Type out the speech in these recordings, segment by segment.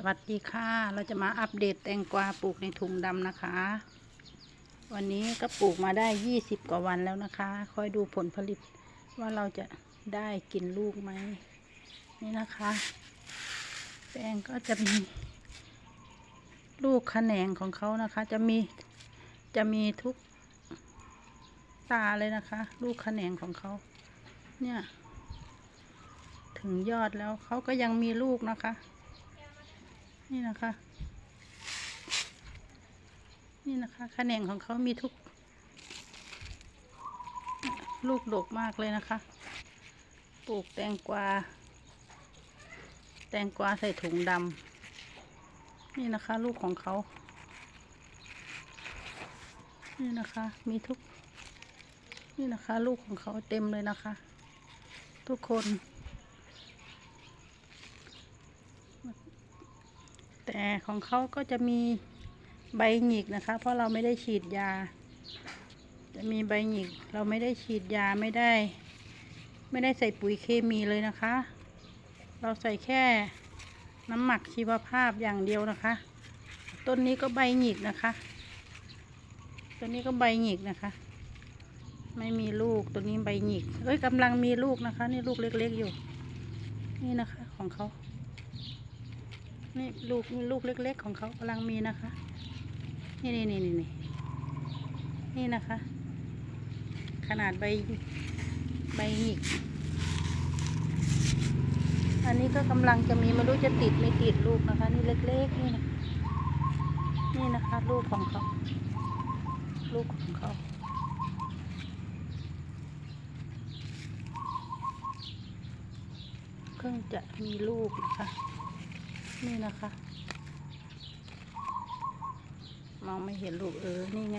สวัสดีค่ะ เราจะมาอัปเดตแตงกวาปลูกในถุงดำนะคะ วันนี้ก็ปลูกมาได้ยี่สิบกว่าวันแล้วนะคะ คอยดูผลผลิตว่าเราจะได้กินลูกไหมนี่นะคะ แตงก็จะมี ลูกแขนงของเขานะคะ จะมีจะมีทุกตาเลยนะคะ ลูกแขนงของเขา เนี่ย ถึงยอดแล้วเขาก็ยังมีลูกนะคะ นี่นะคะ นี่นะคะแขนงของเขามีทุก ลูกดกมากเลยนะคะ ปลูกแตงกวา แตงกวาใส่ถุงดำนี่นะคะ ลูกของเขา นี่นะคะ มีทุก นี่นะคะ ลูกของเขาเต็มเลยนะคะ ทุกคน แต่ของเขาก็จะมีใบหงิกนะคะ เพราะเราไม่ได้ฉีดยา จะมีใบหงิก เราไม่ได้ฉีดยาไม่ได้ ไม่ได้ใส่ปุ๋ยเคมีเลยนะคะ เราใส่แค่น้ำหมักชีวภาพอย่างเดียวนะคะ ต้นนี้ก็ใบหงิกนะคะต้นนี้ก็ใบหงิกนะคะ ไม่มีลูกตัวนี้ใบหงิกเอ้ยกำลังมีลูกนะคะ นี่ลูกเล็ก ๆอยู่ นี่นะคะของเขา นี่ลูกลูกเล็ก ๆ ของเขากำลังมีนะคะ นี่นี่นี่นี่นี่นี่นะคะ ขนาดใบใบหิกอันนี้ก็กำลังจะมีไม่รู้จะติดไม่ติดลูกนะคะ นี่เล็กๆนี่นะนี่นะคะ ลูกของเขาลูกของเขาเพิ่งจะมีลูกนะคะ นี่นะคะ มองไม่เห็นลูกเออ นี่ไง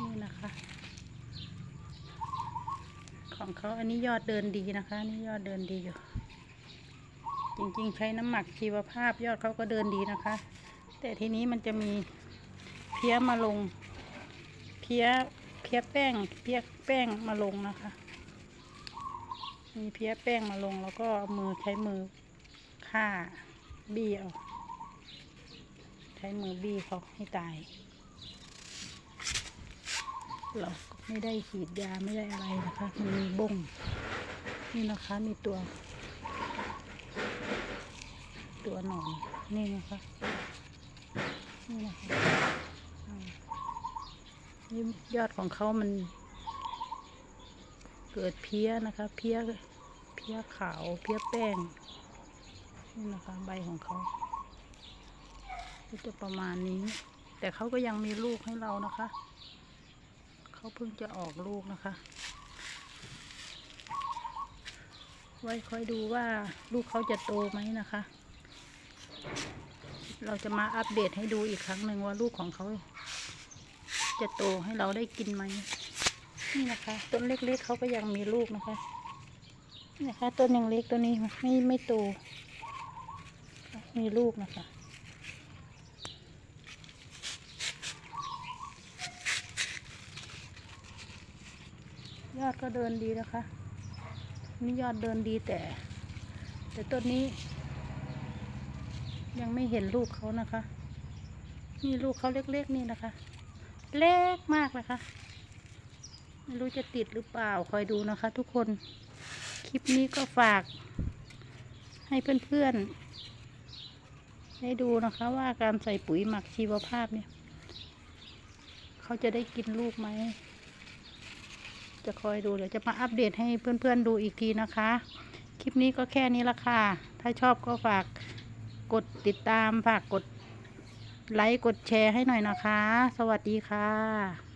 นี่นะคะ ของเขาอันนี้ยอดเดินดีนะคะ นี่ยอดเดินดีอยู่ จริงๆ ใช้น้ำหมักชีวภาพยอดเขาก็เดินดีนะคะ แต่ทีนี้มันจะมีเพี้ยมาลง เพี้ยเพี้ยแป้ง เพี้ยแป้งมาลงนะคะมีเพี้ยแป้งมาลงแล้วก็เอามือใช้มือฆ่า บี้เอา ใช้มือบี้เขาให้ตาย เราก็ไม่ได้ฉีดยาไม่ได้อะไรนะคะ มันมีบ้งนี่นะคะมีตัว ตัวหนอน นี่นะคะ นี่นะคะนี่ยอดของเขามันเกิดเพี้ยนะคะ เพี้ย เพี้ยขาว เพี้ยแป้ง นี่นะคะใบของเขาก็จะประมาณนี้ แต่เขาก็ยังมีลูกให้เรานะคะ เขาเพิ่งจะออกลูกนะคะ ไว้คอยดูว่าลูกเขาจะโตไหมนะคะ เราจะมาอัปเดตให้ดูอีกครั้งหนึ่งว่าลูกของเขา จะโตให้เราได้กินไหมนี่นะคะต้นเล็กๆเขาก็ยังมีลูกนะคะนี่นะคะต้นยังเล็กตัวนี้ไม่ไม่โต มีลูกนะคะ ยอดก็เดินดีนะคะ นี่ยอดเดินดีแต่ แต่ต้นนี้ ยังไม่เห็นลูกเขานะคะนี่ลูกเขาเล็กๆนี่นะคะ เล็กมากนะคะ ไม่รู้จะติดหรือเปล่าคอยดูนะคะ ทุกคน คลิปนี้ก็ฝากให้เพื่อนๆ ให้ดูนะคะว่าการใส่ปุ๋ยหมักชีวภาพเนี่ย เขาจะได้กินลูกไหม จะคอยดูเดี๋ยวจะมาอัปเดตให้เพื่อนๆดูอีกทีนะคะ คลิปนี้ก็แค่นี้ละค่ะ ถ้าชอบก็ฝากกดติดตามฝากกดไลค์กดแชร์ให้หน่อยนะคะ สวัสดีค่ะ